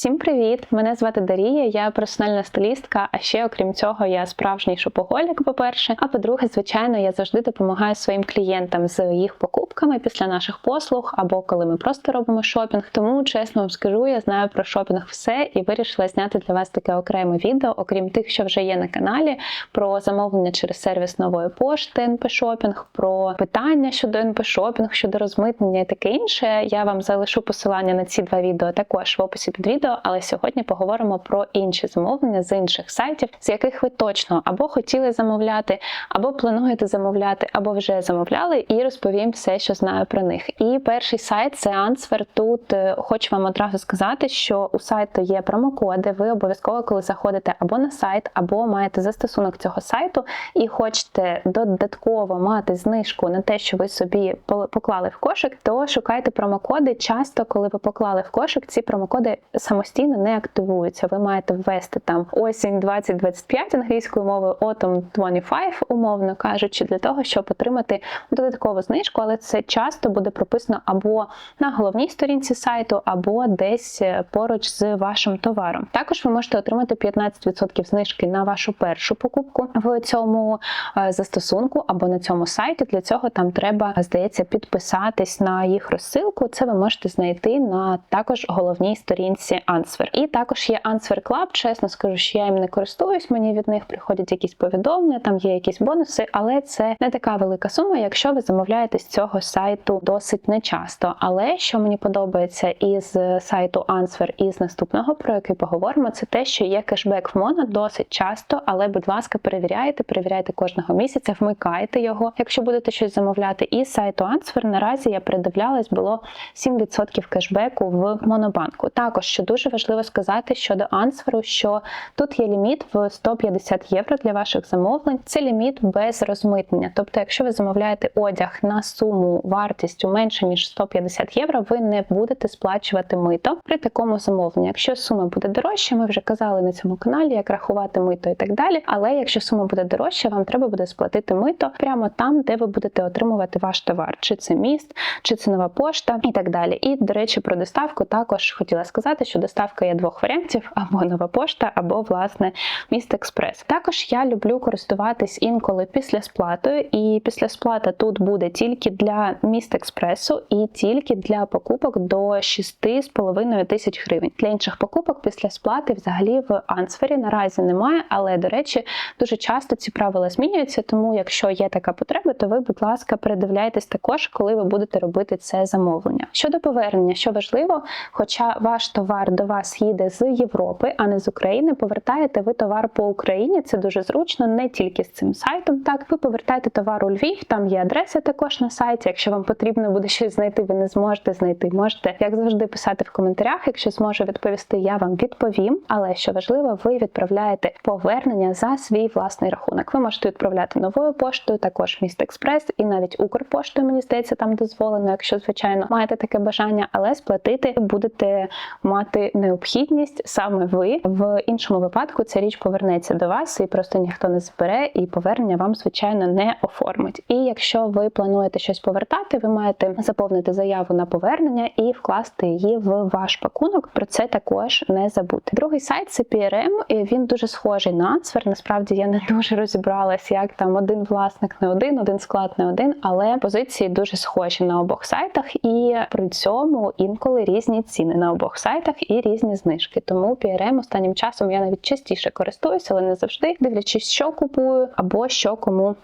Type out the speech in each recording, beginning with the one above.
Всім привіт! Мене звати Дарія, я персональна стилістка. А ще, окрім цього, я справжній шопоголік, по-перше. А по-друге, звичайно, я завжди допомагаю своїм клієнтам з їх покупками після наших послуг або коли ми просто робимо шопінг. Тому чесно вам скажу, я знаю про шопінг все і вирішила зняти для вас таке окреме відео, окрім тих, що вже є на каналі, про замовлення через сервіс нової пошти НП Шопінг, про питання щодо НП Шопінг, щодо розмитнення і таке інше. Я вам залишу посилання на ці два відео також в описі під відео. Але сьогодні поговоримо про інші замовлення з інших сайтів, з яких ви точно або хотіли замовляти, або плануєте замовляти, або вже замовляли, і розповім все, що знаю про них. І перший сайт це Answer. Тут е, хочу вам одразу сказати, що у сайту є промокоди. Ви обов'язково, коли заходите або на сайт, або маєте застосунок цього сайту і хочете додатково мати знижку на те, що ви собі поклали в кошик, то шукайте промокоди. Часто, коли ви поклали в кошик, ці промокоди самостійно не активуються. Ви маєте ввести там осінь 2025 англійською мовою, autumn 25, умовно кажучи, для того, щоб отримати додаткову знижку, але це часто буде прописано або на головній сторінці сайту, або десь е, поруч з вашим товаром. Також ви можете отримати 15% знижки на вашу першу покупку в цьому е, застосунку або на цьому сайті. Для цього там треба, здається, підписатись на їх розсилку. Це ви можете знайти на також головній сторінці Answer. І також є Answer Club. Чесно скажу, що я їм не користуюсь. Мені від них приходять якісь повідомлення, там є якісь бонуси, але це не така велика сума, якщо ви замовляєте з цього сайту досить нечасто. Але що мені подобається із сайту Answer і з наступного, про який поговоримо, це те, що є кешбек в Моно досить часто, але, будь ласка, перевіряйте, перевіряйте кожного місяця, вмикайте його, якщо будете щось замовляти. І з сайту Answer наразі я передивлялась, було 7% кешбеку в Монобанку. Також що дуже важливо сказати щодо Answer, що тут є ліміт в 150 євро для ваших замовлень. Це ліміт без розмитнення. Тобто, якщо ви замовляєте одяг на суму вартістю менше ніж 150 євро, ви не будете сплачувати мито при такому замовленні. Якщо сума буде дорожча, ми вже казали на цьому каналі, як рахувати мито і так далі. Але якщо сума буде дорожча, вам треба буде сплатити мито прямо там, де ви будете отримувати ваш товар, чи це міст, чи це нова пошта і так далі. І до речі, про доставку також хотіла сказати, що доставка є двох варіантів: або нова пошта, або власне міст експрес. Також я люблю користуватись інколи після сплатою, і після сплата тут буде тільки для міст експресу і тільки для покупок до 6,5 тисяч гривень. Для інших покупок після сплати взагалі в Ансфері наразі немає, але до речі, дуже часто ці правила змінюються. Тому, якщо є така потреба, то ви, будь ласка, передивляйтесь також, коли ви будете робити це замовлення. Щодо повернення, що важливо, хоча ваш товар до вас їде з Європи, а не з України, повертаєте ви товар по Україні. Це дуже зручно, не тільки з цим сайтом. Так, ви повертаєте товар у Львів, там є адреса також на сайті. Якщо вам потрібно буде щось знайти, ви не зможете знайти. Можете, як завжди, писати в коментарях. Якщо зможу відповісти, я вам відповім. Але що важливо, ви відправляєте повернення за свій власний рахунок. Ви можете відправляти новою поштою, також міст експрес і навіть Укрпоштою, мені здається, там дозволено, якщо звичайно маєте таке бажання, але сплатити будете мати необхідність саме ви. В іншому випадку ця річ повернеться до вас і просто ніхто не збере, і повернення вам, звичайно, не оформить. І якщо ви плануєте щось повертати, ви маєте заповнити заяву на повернення і вкласти її в ваш пакунок. Про це також не забути. Другий сайт це PRM, і він дуже схожий на Answer. Насправді я не дуже розібралась, як там один власник не один, один склад не один, але позиції дуже схожі на обох сайтах, і при цьому інколи різні ціни на обох сайтах і різні знижки. Тому PRM останнім часом я навіть частіше користуюся, але не завжди, дивлячись, що купую або що кому.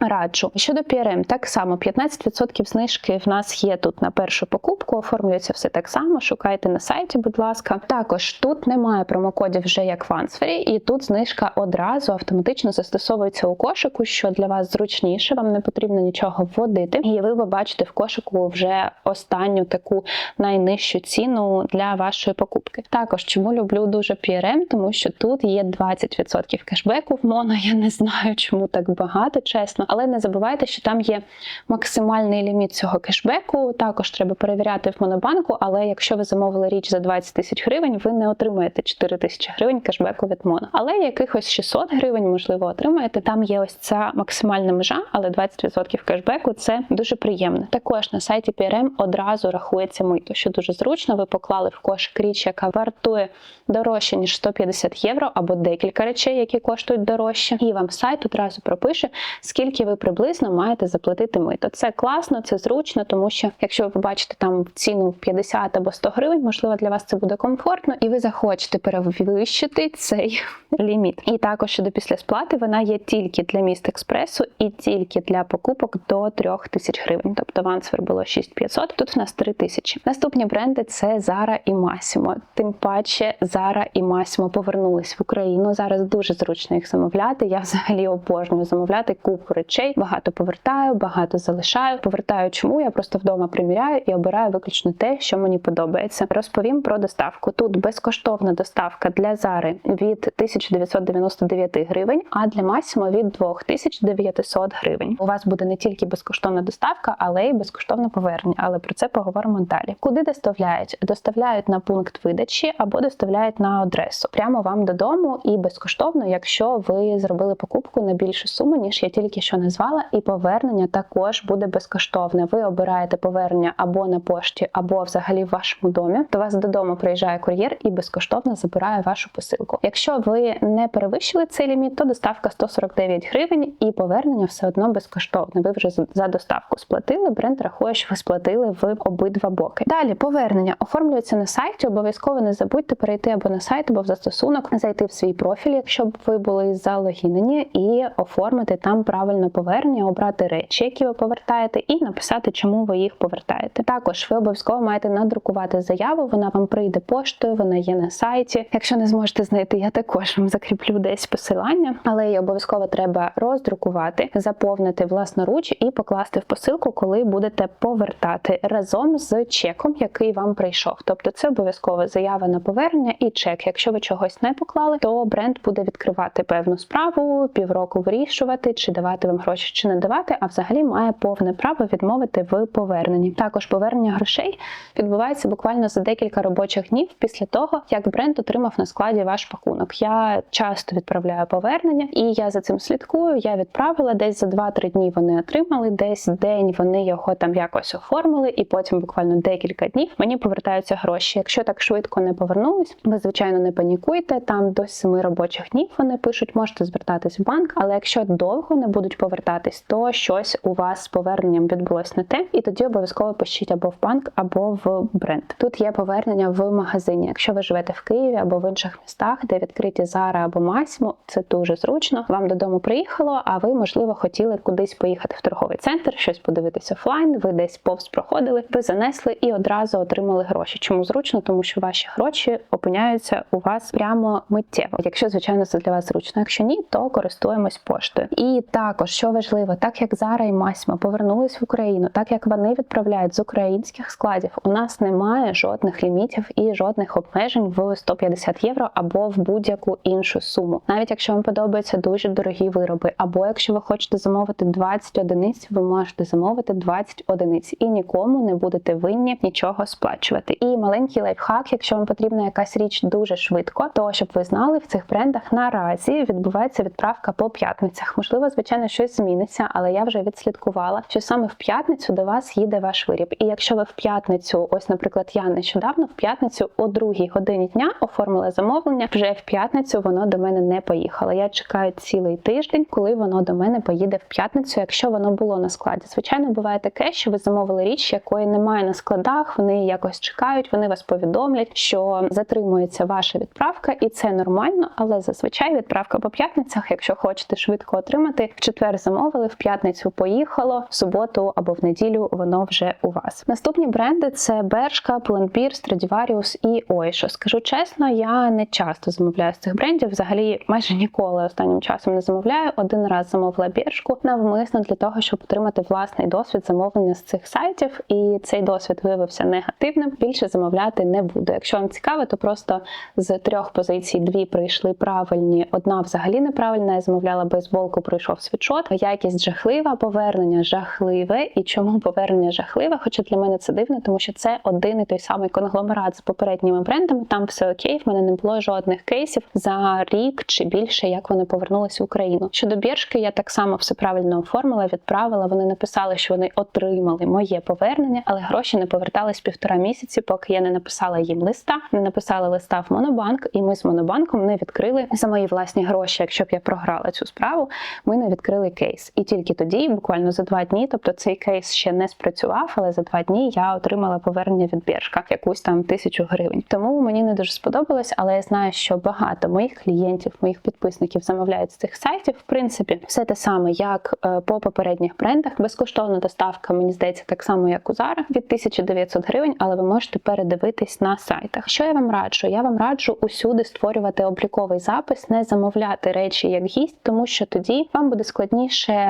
Раджу щодо PRM, так само 15% знижки в нас є тут на першу покупку. Оформлюється все так само. Шукайте на сайті, будь ласка. Також тут немає промокодів вже як в Ансфері, і тут знижка одразу автоматично застосовується у кошику, що для вас зручніше. Вам не потрібно нічого вводити, і ви побачите в кошику вже останню таку найнижчу ціну для вашої покупки. Також чому люблю дуже PRM, тому що тут є 20% кешбеку в моно. Я не знаю, чому так багато, чесно. Але не забувайте, що там є максимальний ліміт цього кешбеку. Також треба перевіряти в монобанку. Але якщо ви замовили річ за 20 тисяч гривень, ви не отримаєте 4 тисячі гривень кешбеку від моно. Але якихось 600 гривень, можливо, отримаєте. Там є ось ця максимальна межа, але 20% кешбеку це дуже приємно. Також на сайті PRM одразу рахується мито, що дуже зручно. Ви поклали в кошик річ, яка вартує дорожче ніж 150 євро, або декілька речей, які коштують дорожче, і вам сайт одразу пропише, скільки ви приблизно маєте заплатити мито. Це класно, це зручно, тому що якщо ви побачите там ціну в 50 або 100 гривень, можливо, для вас це буде комфортно, і ви захочете перевищити цей ліміт. І також щодо після сплати вона є тільки для міст експресу і тільки для покупок до 3000 гривень. Тобто вансфер було 6500, тут в нас 3000. Наступні бренди це Zara і Massimo. Тим паче Zara і Massimo повернулись в Україну. Зараз дуже зручно їх замовляти. Я взагалі обожнюю замовляти купу речей. Багато повертаю, багато залишаю. Повертаю чому я просто вдома приміряю і обираю виключно те, що мені подобається. Розповім про доставку. Тут безкоштовна доставка для Zara від 1999 гривень, а для Massimo від 2900 гривень. У вас буде не тільки безкоштовна доставка, але й безкоштовне повернення. Але про це поговоримо далі. Куди доставляють? Доставляють на пункт видачі або доставляють на адресу прямо вам додому і безкоштовно, якщо ви зробили покупку на більшу суму, ніж я тільки що назвала, і повернення також буде безкоштовне. Ви обираєте повернення або на пошті, або взагалі в вашому домі. До вас додому приїжджає кур'єр і безкоштовно забирає вашу посилку. Якщо ви не перевищили цей ліміт, то доставка 149 гривень і повернення все одно безкоштовне. Ви вже за доставку сплатили. Бренд рахує, що ви сплатили в обидва боки. Далі повернення оформлюється на сайті. Обов'язково не забудьте перейти або на сайт, або в застосунок, зайти в свій профіль, якщо б ви були залогінені, і оформити там правильно повернення, обрати речі, які ви повертаєте, і написати, чому ви їх повертаєте. Також ви обов'язково маєте надрукувати заяву. Вона вам прийде поштою, вона є на сайті. Якщо не зможете знайти, я також вам закріплю десь посилання, але її обов'язково треба роздрукувати, заповнити власноруч і покласти в посилку, коли будете повертати разом з чеком, який вам прийшов. Тобто це обов'язково заява на повернення і чек. Якщо ви чогось не поклали, то бренд буде відкривати певну справу, півроку вирішувати, чи давати вам гроші, чи не давати, а взагалі має повне право відмовити в поверненні. Також повернення грошей відбувається буквально за декілька робочих днів після того, як бренд отримав на складі ваш пакунок. Я часто відправляю повернення, і я за цим слідкую. Я відправила десь за 2-3 дні. Вони отримали, десь день вони його там якось оформили, і потім буквально декілька днів мені повертаються гроші. Якщо так швидко не повернулись, ви звичайно не панікуйте. Там до 7 робочих днів вони пишуть, можете звертатись в банк. Але якщо довго не будуть повертатись, то щось у вас з поверненням відбулось не те, і тоді обов'язково пишіть або в банк, або в бренд. Тут є повернення в магазині. Якщо ви живете в Києві або в інших містах, де відкриті Zara або Massimo, це дуже зручно. Вам додому приїхало, а ви, можливо, хотіли кудись поїхати в торговий центр, щось подивитися офлайн. Ви десь повз проходили, ви занесли і одразу отримали гроші. Чому зручно? Тому що ваші гроші опиняються у вас прямо миттєво. Якщо звичайно це для вас зручно. Якщо ні, то користуємось поштою. І також що важливо, так як Zara і Massimo повернулись в Україну, так як вони відправляють з українських складів, у нас немає жодних лімітів і жодних обмежень в 150 євро або в будь-яку іншу суму. Навіть якщо вам подобаються дуже дорогі вироби, або якщо ви хочете замовити 20 одиниць, ви можете замовити 20 одиниць і нікому не будете винні нічого сплачувати. І маленький лайфхак, якщо вам потрібна якась річ дуже швидко, то щоб ви знали, в цих брендах наразі відбувається відправка по п'ятницях. Можливо, звичайно, щось зміниться, але я вже відслідкувала, що саме в п'ятницю до вас їде ваш виріб. І якщо ви в п'ятницю, ось, наприклад, я нещодавно в п'ятницю о другій годині дня оформила замовлення, вже в п'ятницю воно до мене не поїхало. Я чекаю цілий тиждень, коли воно до мене поїде в п'ятницю, якщо воно було на складі. Звичайно, буває таке, що ви замовили річ, якої немає на складах. Вони якось чекають, вони вас повідомлять, що затримується ваша відправка, і це нормально. Але зазвичай відправка по п'ятницях, якщо хочете швидко отримати, в четвер замовили, в п'ятницю поїхало, в суботу або в неділю воно вже у вас. Наступні бренди це Бершка, Pull&Bear, Stradivarius і Oysho. Скажу чесно, я не часто замовляю з цих брендів. Взагалі, майже ніколи останнім часом не замовляю. Один раз замовила біршку навмисно для того, щоб отримати власний досвід замовлення з цих сайтів. І цей досвід виявився негативним. Більше замовляти не буду. Якщо вам цікаво, то просто з трьох позицій дві прийшли правильні, одна взагалі неправильна. Я замовляла бейсболку, прийшов світшот. 500. Якість жахлива, повернення жахливе. І чому повернення жахливе? Хоча для мене це дивно, тому що це один і той самий конгломерат з попередніми брендами. Там все окей, в мене не було жодних кейсів за рік чи більше, як вони повернулися в Україну. Щодо біршки, я так само все правильно оформила, відправила. Вони написали, що вони отримали моє повернення, але гроші не повертались півтора місяці, поки я не написала їм листа, не написала листа в Монобанк, і ми з Монобанком не відкрили за мої власні гроші. Якщо б я програла цю справу, ми не відкрили кейс. І тільки тоді, буквально за два дні, тобто цей кейс ще не спрацював, але за два дні я отримала повернення від біршка, якусь там тисячу гривень. Тому мені не дуже сподобалось, але я знаю, що багато моїх клієнтів, моїх підписників замовляють з цих сайтів. В принципі, все те саме, як е, по попередніх брендах. Безкоштовна доставка, мені здається, так само, як у Zara, від 1900 гривень, але ви можете передивитись на сайтах. Що я вам раджу? Я вам раджу усюди створювати обліковий запис, не замовляти речі як гість, тому що тоді вам буде складніше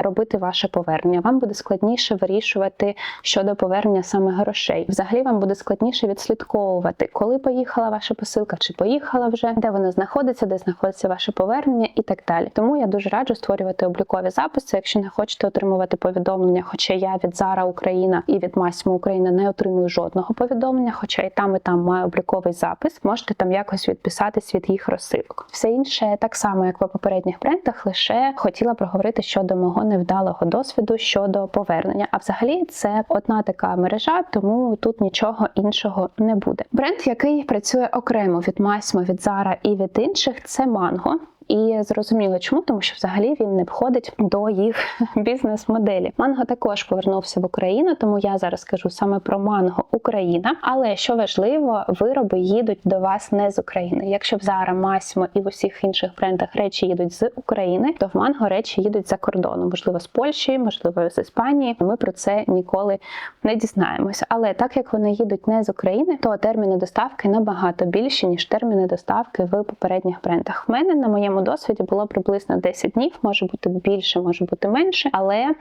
робити ваше повернення. Вам буде складніше вирішувати щодо повернення саме грошей. Взагалі вам буде складніше відслідковувати, коли поїхала ваша посилка, чи поїхала вже, де вона знаходиться, де знаходиться ваше повернення і так далі. Тому я дуже раджу створювати облікові записи, якщо не хочете отримувати повідомлення. Хоча я від Zara Україна і від Massimo Україна не отримую жодного повідомлення, хоча і там, і там маю обліковий запис. Можете там якось відписатись від їх розсилок. Все інше так само, як по попередніх брендах, лише хотіла проговорити щодо мого невдалого досвіду щодо повернення. А взагалі це одна така мережа, тому тут нічого іншого не буде. Бренд, який працює окремо від Massimo, від Zara і від інших, це Mango. І зрозуміло, чому, тому що взагалі він не входить до їх бізнес-моделі. Манго також повернувся в Україну, тому я зараз кажу саме про Манго Україна. Але що важливо, вироби їдуть до вас не з України. Якщо в Zara, Massimo і в усіх інших брендах речі їдуть з України, то в Манго речі їдуть за кордону, можливо, з Польщі, можливо, з Іспанії. Ми про це ніколи не дізнаємося. Але так як вони їдуть не з України, то терміни доставки набагато більші ніж терміни доставки в попередніх брендах. В мене на моєму досвіді було приблизно 10 днів, може бути більше, може бути менше. Але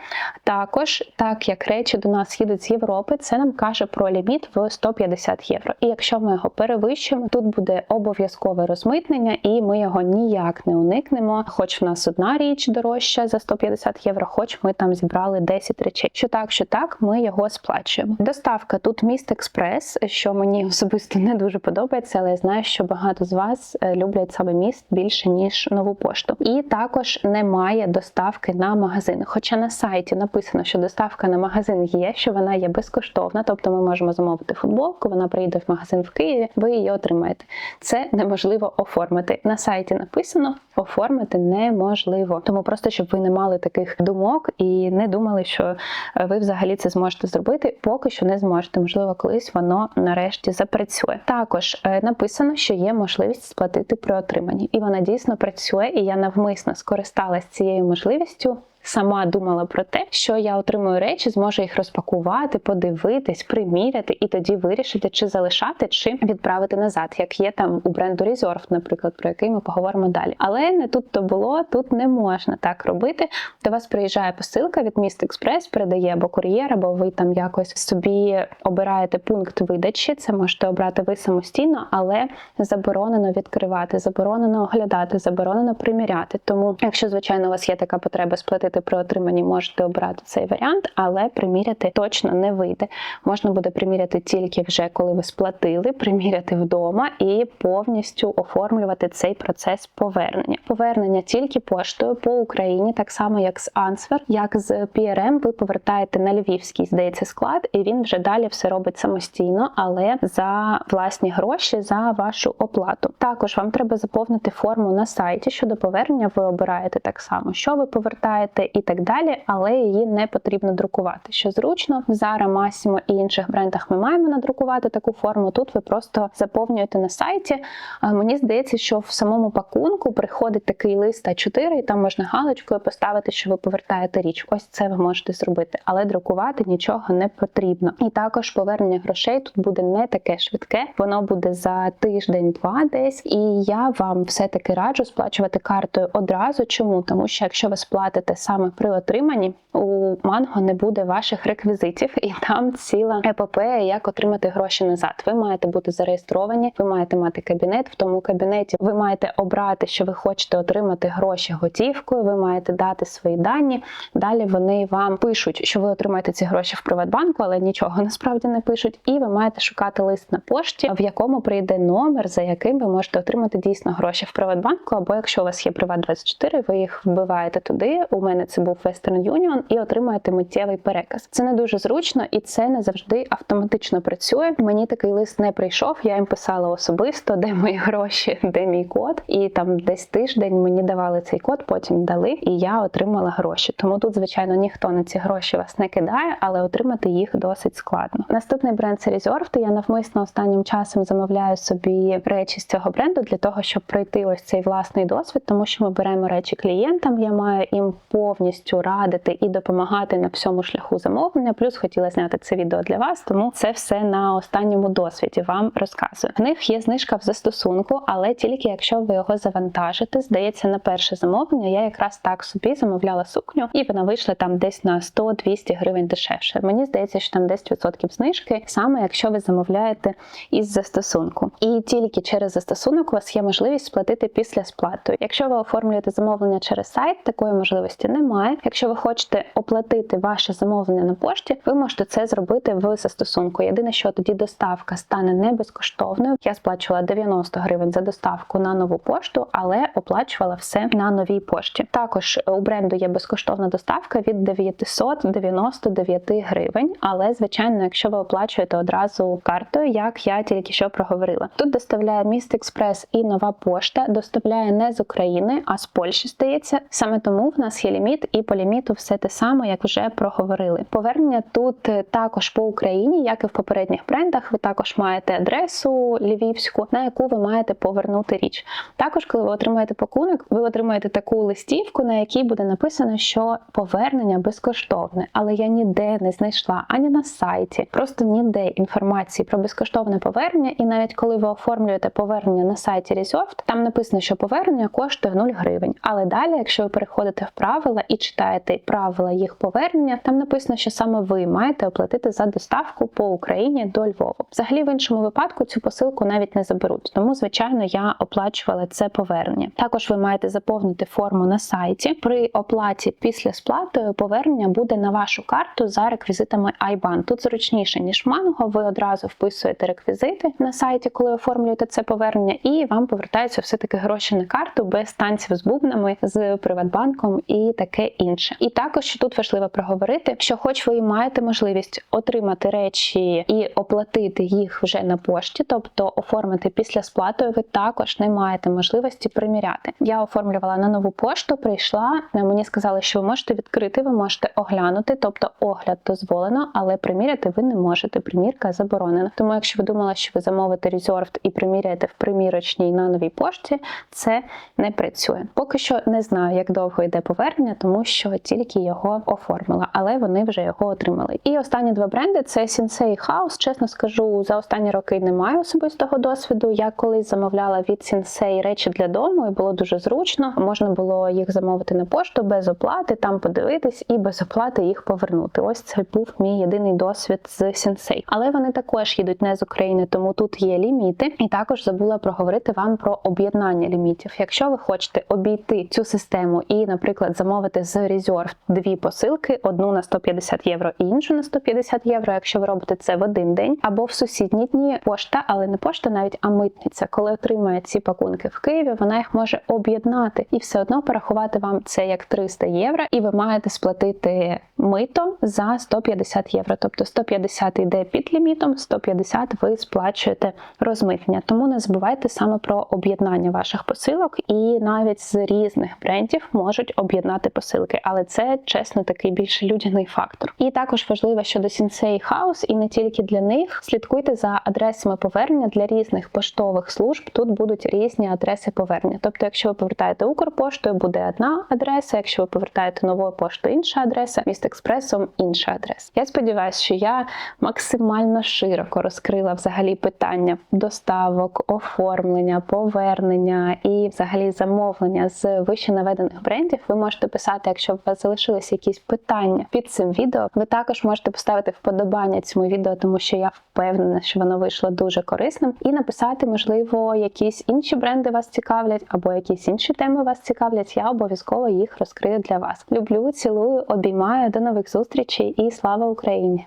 також, так як речі до нас їдуть з Європи, це нам каже про ліміт в 150 євро. І якщо ми його перевищимо, тут буде обов'язкове розмитнення, і ми його ніяк не уникнемо. Хоч в нас одна річ дорожча за 150 євро, хоч ми там зібрали 10 речей. Що так, що так, ми його сплачуємо. Доставка тут міст експрес, що мені особисто не дуже подобається, але я знаю, що багато з вас е, люблять саме міст більше ніж нову пошту. І також немає доставки на магазин. Хоча на сайті написано, що доставка на магазин є, що вона є безкоштовна, тобто ми можемо замовити футболку, вона приїде в магазин в Києві, ви її отримаєте. Це неможливо оформити. На сайті написано оформити неможливо. Тому просто щоб ви не мали таких думок і не думали, що е, ви взагалі це зможете зробити, поки що не зможете. Можливо, колись воно нарешті запрацює. Також е, написано, що є можливість сплатити при отриманні, і вона дійсно працює. І я навмисно скористалась цією можливістю. Сама думала про те, що я отримую речі, зможу їх розпакувати, подивитись, приміряти і тоді вирішити, чи залишати, чи відправити назад, як є там у бренду Reserve, наприклад, про який ми поговоримо далі. Але не тут то було, тут не можна так робити. До вас приїжджає посилка від Міст Експрес, передає або кур'єр, або ви там якось собі обираєте пункт видачі. Це можете обрати ви самостійно, але заборонено відкривати, заборонено оглядати, заборонено приміряти. Тому, якщо звичайно у вас є така потреба сплатити при отриманні, можете обрати цей варіант, але приміряти точно не вийде. Можна буде приміряти тільки вже коли ви сплатили, приміряти вдома і повністю оформлювати цей процес повернення. Повернення тільки поштою по Україні, так само як з Answer, як з PRM, ви повертаєте на львівський, здається, склад, і він вже далі все робить самостійно, але за власні гроші за вашу оплату. Також вам треба заповнити форму на сайті щодо повернення. Ви обираєте так само, що ви повертаєте і так далі, але її не потрібно друкувати. Що зручно, Zara, Massimo і інших брендах ми маємо надрукувати таку форму. Тут ви просто заповнюєте на сайті. Мені здається, що в самому пакунку приходить такий лист А4, і там можна галочкою поставити, що ви повертаєте річ. Ось це ви можете зробити, але друкувати нічого не потрібно. І також повернення грошей тут буде не таке швидке, воно буде за тиждень-два десь. І я вам все-таки раджу сплачувати картою одразу. Чому? Тому що якщо ви сплатите саме саме при отриманні у манго не буде ваших реквізитів, і там ціла епопея, як отримати гроші назад. Ви маєте бути зареєстровані, ви маєте мати кабінет. В тому кабінеті ви маєте обрати, що ви хочете отримати гроші готівкою. Ви маєте дати свої дані. Далі вони вам пишуть, що ви отримаєте ці гроші в Приватбанку, але нічого насправді не пишуть. І ви маєте шукати лист на пошті, в якому прийде номер, за яким ви можете отримати дійсно гроші в Приватбанку. Або якщо у вас є Приват 24 ви їх вбиваєте туди. У мене це був Western Union, і отримуєте миттєвий переказ. Це не дуже зручно і це не завжди автоматично працює. Мені такий лист не прийшов. Я їм писала особисто, де мої гроші, де мій код. І там десь тиждень мені давали цей код, потім дали, і я отримала гроші. Тому тут, звичайно, ніхто на ці гроші вас не кидає, але отримати їх досить складно. Наступний бренд це Reserved. Я навмисно останнім часом замовляю собі речі з цього бренду для того, щоб пройти ось цей власний досвід, тому що ми беремо речі клієнтам. Я маю їм повністю радити і допомагати на всьому шляху замовлення. Плюс хотіла зняти це відео для вас, тому це все на останньому досвіді вам розказую. В них є знижка в застосунку, але тільки якщо ви його завантажите. Здається, на перше замовлення я якраз так собі замовляла сукню, і вона вийшла там десь на 100-200 гривень дешевше. Мені здається, що там 10% знижки, саме якщо ви замовляєте із застосунку. І тільки через застосунок у вас є можливість сплатити після сплати. Якщо ви оформлюєте замовлення через сайт, такої можливості немає. Якщо ви хочете оплатити ваше замовлення на пошті, ви можете це зробити в застосунку. Єдине, що тоді доставка стане не безкоштовною. Я сплачувала 90 гривень за доставку на нову пошту, але оплачувала все на новій пошті. Також у бренду є безкоштовна доставка від 999 гривень. Але звичайно, якщо ви оплачуєте одразу картою, як я тільки що проговорила, тут доставляє міст експрес і нова пошта, доставляє не з України, а з Польщі стається. Саме тому в нас є ліміт, і по ліміту все те саме, як вже проговорили. Повернення тут е, також по Україні, як і в попередніх брендах. Ви також маєте адресу львівську, на яку ви маєте повернути річ. Також, коли ви отримаєте пакунок, ви отримаєте таку листівку, на якій буде написано, що повернення безкоштовне, але я ніде не знайшла ані на сайті, просто ніде інформації про безкоштовне повернення. І навіть коли ви оформлюєте повернення на сайті Reserved, там написано, що повернення коштує 0 гривень. Але далі, якщо ви переходите в правила і читаєте правила їх повернення, там написано, що саме ви маєте оплатити за доставку по Україні до Львова. Взагалі, в іншому випадку цю посилку навіть не заберуть. Тому, звичайно, я оплачувала це повернення. Також ви маєте заповнити форму на сайті. При оплаті після сплати повернення буде на вашу карту за реквізитами IBAN. Тут зручніше ніж в Mango, Ви одразу вписуєте реквізити на сайті, коли оформлюєте це повернення, і вам повертаються все таки гроші на карту без танців з бубнами, з Приватбанком і таке інше. І також тут важливо проговорити, що, хоч ви і маєте можливість отримати речі і оплатити їх вже на пошті, тобто оформити після сплати, ви також не маєте можливості приміряти. Я оформлювала на нову пошту, прийшла. Мені сказали, що ви можете відкрити, ви можете оглянути, тобто огляд дозволено, але приміряти ви не можете. Примірка заборонена. Тому, якщо ви думали, що ви замовите Reserved і приміряєте в примірочній на новій пошті, це не працює. Поки що не знаю, як довго йде повернення, тому що тільки його оформила, але вони вже його отримали. І останні два бренди це Sensei і House. Чесно скажу, за останні роки немає особистого досвіду. Я колись замовляла від Sensei речі для дому, і було дуже зручно. Можна було їх замовити на пошту без оплати, там подивитись і без оплати їх повернути. Ось це був мій єдиний досвід з Sensei. Але вони також їдуть не з України, тому тут є ліміти. І також забула проговорити вам про об'єднання лімітів. Якщо ви хочете обійти цю систему і, наприклад, замовити з Reserve дві посилки: одну на 150 євро і іншу на 150 євро, якщо ви робите це в один день, або в сусідні дні пошта, але не пошта, навіть а митниця, коли отримає ці пакунки в Києві, вона їх може об'єднати і все одно порахувати вам це як 300 євро, і ви маєте сплатити мито за 150 євро. Тобто 150 йде під лімітом, 150 ви сплачуєте розмитнення. Тому не забувайте саме про об'єднання ваших посилок, і навіть з різних брендів можуть об'єднати посилки, але це чесно такий більш людяний фактор. І також важливо щодо Sensei House, і не тільки для них. Слідкуйте за адресами повернення для різних поштових служб. Тут будуть різні адреси повернення. Тобто, якщо ви повертаєте Укрпоштою, буде одна адреса. Якщо ви повертаєте новою поштою, інша адреса. Міст експресом інший адрес. Я сподіваюся, що я максимально широко розкрила взагалі питання доставок, оформлення, повернення і взагалі замовлення з вище наведених брендів. Ви можете писати, якщо у вас залишилися якісь питання під цим відео. Ви також можете поставити вподобання цьому відео, тому що я впевнена, що воно вийшло дуже корисним, і написати, можливо, якісь інші бренди вас цікавлять, або якісь інші теми вас цікавлять. Я обов'язково їх розкрию для вас. Люблю, цілую, обіймаю. До нових зустрічей і слава Україні!